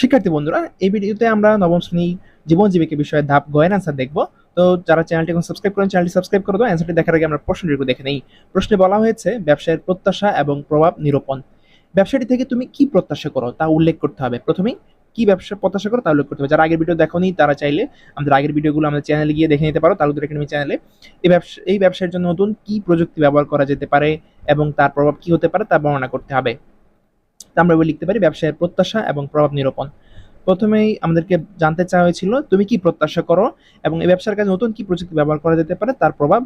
শিক্ষার্থী বন্ধুরা, এই ভিডিওতে আমরা নবম শ্রেণি জীবন জীবিকা বিষয়ে ধাপ গয়ের অ্যান্সার দেখব। তো যারা চ্যানেলটি এখন সাবস্ক্রাইব করেন চ্যানেলটি সাবস্ক্রাইব করে দাও। অ্যান্সারটি দেখার আগে আমরা প্রশ্নটি দেখে নেই। প্রশ্নে বলা হয়েছে, ব্যবসায়ের প্রত্যাশা এবং প্রভাব নিরূপণ। ব্যবসাটি থেকে তুমি কি প্রত্যাশা করো তা উল্লেখ করতে হবে। প্রথমেই, কি ব্যবসা প্রত্যাশা করো তা উল্লেখ করতে হবে। যারা আগের ভিডিও দেখোনি, তারা চাইলে আমাদের আগের ভিডিওগুলো আমাদের চ্যানেলে গিয়ে দেখে নিতে পারো। তালুকদার একাডেমি চ্যানেলে এই ব্যবসা, এই ব্যবসার জন্য নতুন কি প্রযুক্তি ব্যবহার করা যেতে পারে এবং তার প্রভাব কি হতে পারে তা বর্ণনা করতে হবে। তা আমরা লিখতে পারি, ব্যবসায়ের প্রত্যাশা এবং প্রভাব নিরূপণ। প্রথমেই আমাদেরকে জানতে চাওয়া হয়েছিল, তুমি কি প্রত্যাশা করো এবং এই ব্যবসার কাজে নতুন কি প্রযুক্তি ব্যবহার করা যেতে পারে, তার প্রভাব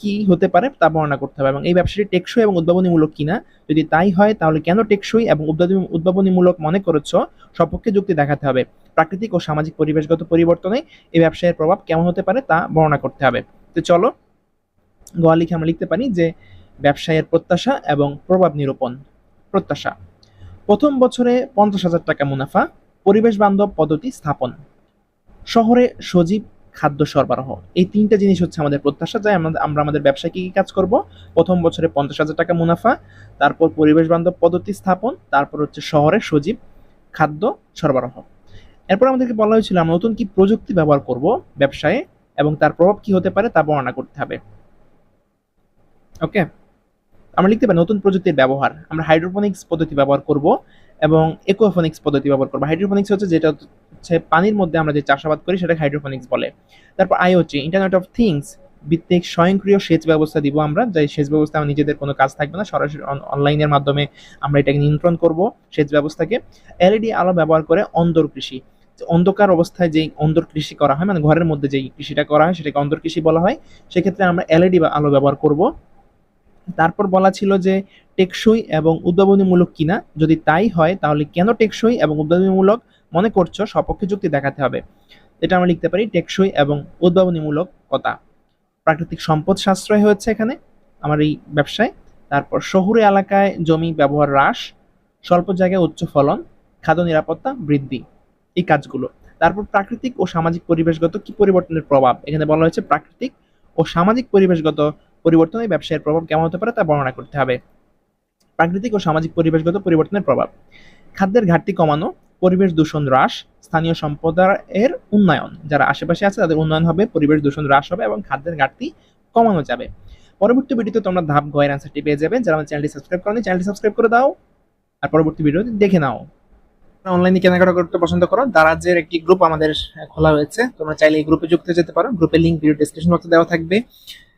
কি হতে পারে তা বর্ণনা করতে হবে এবং এই ব্যবসাটি টেকসই এবং উদ্ভাবনীমূলক কিনা? যদি তাই হয়, তাহলে কেন টেকসই এবং উদ্ভাবনীমূলক মনে করেছ? সপক্ষে যুক্তি দেখাতে হবে। প্রাকৃতিক ও সামাজিক পরিবেশগত পরিবর্তনে এই ব্যবসায়ের প্রভাব কেমন হতে পারে তা বর্ণনা করতে হবে। তো চলো, গোয়া লিখে আমরা লিখতে পারি যে, ব্যবসায়ের প্রত্যাশা এবং প্রভাব নিরূপণ। প্রত্যাশা। প্রথম বছরে পঞ্চাশ হাজার টাকা মুনাফা, পরিবেশ বান্ধব পদ্ধতি স্থাপন। শহরে সজীব খাদ্য সরবরাহ। এই তিনটা জিনিস হচ্ছে আমাদের প্রত্যাশা আমাদের আমরা আমাদের ব্যবসায় কী কী কাজ করব। প্রথম বছরে পঞ্চাশ হাজার টাকা মুনাফা, তারপর পরিবেশ বান্ধব পদ্ধতি স্থাপন, তারপর হচ্ছে শহরে সজীব খাদ্য সরবরাহ। এরপর আমাদেরকে বলা হয়েছিল, আমরা নতুন কি প্রযুক্তি ব্যবহার করব ব্যবসায়ে এবং তার প্রভাব কি হতে পারে তা বর্ণনা করতে হবে। ওকে? আমরা লিখতে পারি নতুন প্রযুক্তির ব্যবহার। আমরা হাইড্রোপনিক্স পদ্ধতি ব্যবহার করব এবং একুয়াফোনিক্স পদ্ধতি ব্যবহার করব। হাইড্রোপনিক্স হচ্ছে যেটা হচ্ছে পানির মধ্যে আমরা যে চাষাবাদ করি সেটাকে হাইড্রোপনিক্স বলে। তারপর আই হচ্ছে ইন্টারনেট অফ থিংস ভিত্তিক স্বয়ংক্রিয় সেচ ব্যবস্থা দিব আমরা। যে সেচ ব্যবস্থা আমার নিজেদের কোনো কাজ থাকবে না। সরাসরি অনলাইনের মাধ্যমে আমরা এটাকে নিয়ন্ত্রণ করব সেচ ব্যবস্থাকে। এলইডি আলো ব্যবহার করে অন্দর কৃষি। অন্ধকার অবস্থায় যেই অন্দর কৃষি করা হয় মানে ঘরের মধ্যে যেই কৃষিটা করা হয়, সেটাকে অন্দর কৃষি বলা হয়। সেক্ষেত্রে আমরা এলইডি বা আলো ব্যবহার করব। তারপর বলা ছিল যে টেকসই এবং উদ্ভাবনীমূলক কিনা? যদি তাই হয়, তাহলে কেন টেকসই এবং উদ্ভাবনীমূলক? মনে করছ, সপক্ষে যুক্তি দেখাতে হবে। এটা আমরা লিখতে পারি, টেকসই এবং উদ্ভাবনীমূলক কথা। প্রাকৃতিক সম্পদ সাশ্রয় হয়েছে এখানে, আমার এই ব্যবসায়। তারপর শহুরে এলাকায় জমি ব্যবহার হ্রাস, স্বল্প জায়গায় উচ্চ ফলন, খাদ্য নিরাপত্তা বৃদ্ধি, এই কাজগুলো। তারপর প্রাকৃতিক ও সামাজিক পরিবেশগত কি পরিবর্তনের প্রভাব? এখানে বলা হয়েছে প্রাকৃতিক ও সামাজিক পরিবেশগত পরিবর্তনে ব্যবসায়ের প্রভাব কেমন হতে পারে তা বর্ণনা করতে হবে। প্রাকৃতিক ও সামাজিক পরিবেশগত পরিবর্তনের প্রভাব। খাদ্যের ঘাটতি কমানো, পরিবেশ দূষণ হ্রাস, স্থানীয় সম্প্রদায়ের উন্নয়ন, যারা আশেপাশে আছে তাদের উন্নয়ন হবে, পরিবেশ দূষণ হ্রাস হবে এবং খাদ্যের ঘাটতি কমানো যাবে। পরবর্তী ভিডিওতে তোমরা ধাপ গয়ের অ্যান্সারটি পেয়ে যাবে, যারা আমার চ্যানেলটি সাবস্ক্রাইব করেনি, চ্যানেলটি সাবস্ক্রাইব করে দাও। আর পরবর্তী ভিডিও দেখে নাও। অনলাইনে কেনাকাটা করতে পছন্দ করো, দারাজের একটি গ্রুপ আমাদের খোলা হয়েছে, তোমরা চাইলে এই গ্রুপে যুক্ত যেতে পারো। গ্রুপের লিঙ্ক ভিডিও ডিসক্রিপশন বক্সে দেওয়া থাকবে।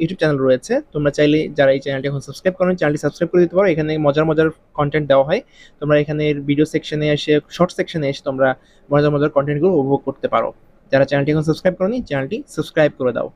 ইউটিউব চ্যানেল রয়েছে। তোমরা চাইলে যারা এই চ্যানেলটি এখন সাবস্ক্রাইব করেন চ্যানেলটি সাবস্ক্রাইব করে দিতে পারো। এখানে মজার মজার কন্টেন্ট দেওয়া হয়। তোমরা এখানে ভিডিও সেকশনে এসে শর্ট সেকশনে এসে তোমরা মজার মজার কন্টেন্টগুলো উপভোগ করতে পারো। যারা চ্যানেলটি এখন সাবস্ক্রাইব করনি চ্যানেলটি সাবস্ক্রাইব করে দাও।